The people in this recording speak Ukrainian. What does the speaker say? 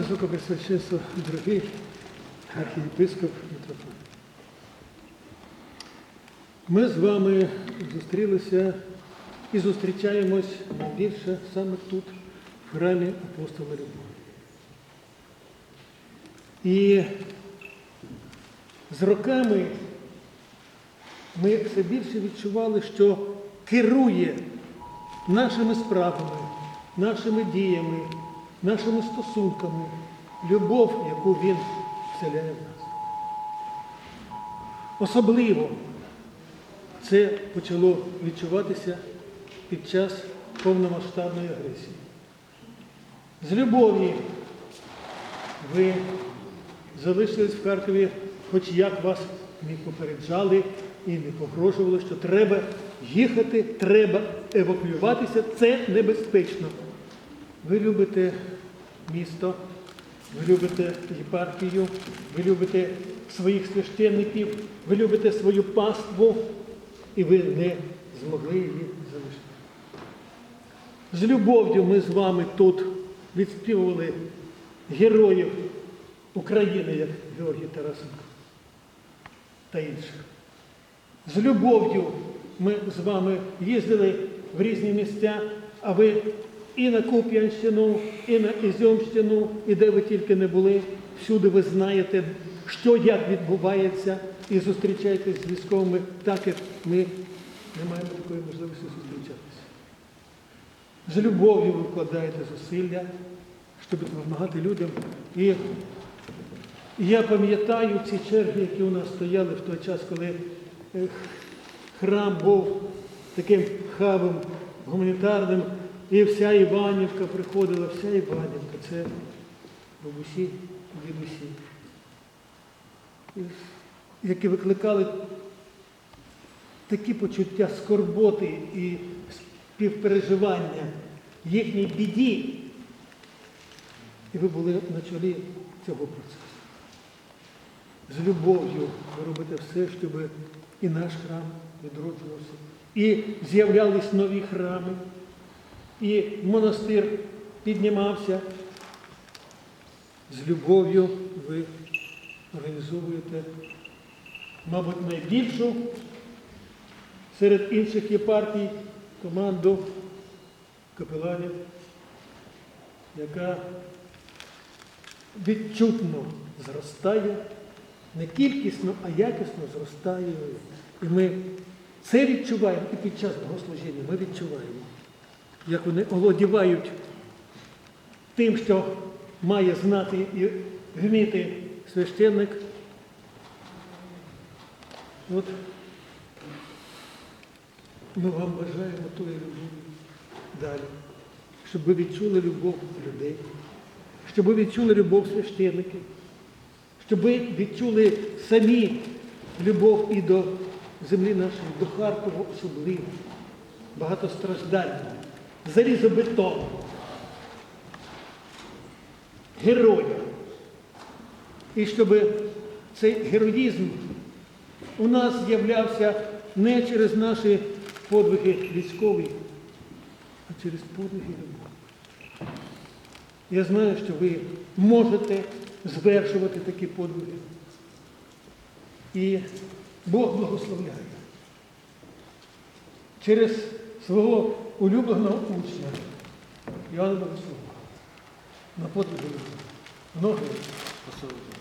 Високопресвященство, дорогий архієпископ Митрофан. Ми з вами зустрілися і зустрічаємось найбільше саме тут, в храмі апостола Любові. І з роками ми все більше відчували, що керує нашими справами, нашими діями, нашими стосунками, любов, яку він вселяє в нас. Особливо це почало відчуватися під час повномасштабної агресії. З любові ви залишились в Харкові, хоч як вас не попереджали і не погрожували, що треба їхати, треба евакуюватися, це небезпечно. Ви любите місто, ви любите єпархію, ви любите своїх священників, ви любите свою паству, і ви не змогли її залишити. З любов'ю ми з вами тут відспівували героїв України, як Георгій Тарасенко та інших. З любов'ю ми з вами їздили в різні місця, а ви і на Куп'янщину, і на Ізюмщину, і де ви тільки не були, всюди ви знаєте, що як відбувається, і зустрічаєтесь з військовими так, як ми не маємо такої можливості зустрічатися. З любов'ю ви вкладаєте зусилля, щоб допомагати людям. І я пам'ятаю ці черги, які у нас стояли в той час, коли е, храм був таким хабом гуманітарним, і вся Іванівка приходила, вся Іванівка, це бабусі, дідусі, які викликали такі почуття скорботи і співпереживання їхній біді. І ви були на чолі цього процесу. З любов'ю ви робите все, щоб і наш храм відроджувався, і з'являлись нові храми, і монастир піднімався. З любов'ю ви організовуєте, мабуть, найбільшу серед інших єпархій команду капеланів, яка відчутно зростає, не кількісно, а якісно зростає. І ми це відчуваємо і під час богослужіння ми відчуваємо, як вони овладівають тим, що має знати і вміти священник. От ми вам бажаємо тої любові далі, щоб ви відчули любов людей, щоб ви відчули любов священників, щоб ви відчули самі любов і до землі нашої, до Харкова особливо, багатостраждального, залізобетонного, героя. І щоб цей героїзм у нас з'являвся не через наші подвиги військові, а через подвиги любові. Я знаю, що ви можете звершувати такі подвиги. І Бог благословляє. Через свого улюбленого учня Іоанна Богослова на любові. Много посилити.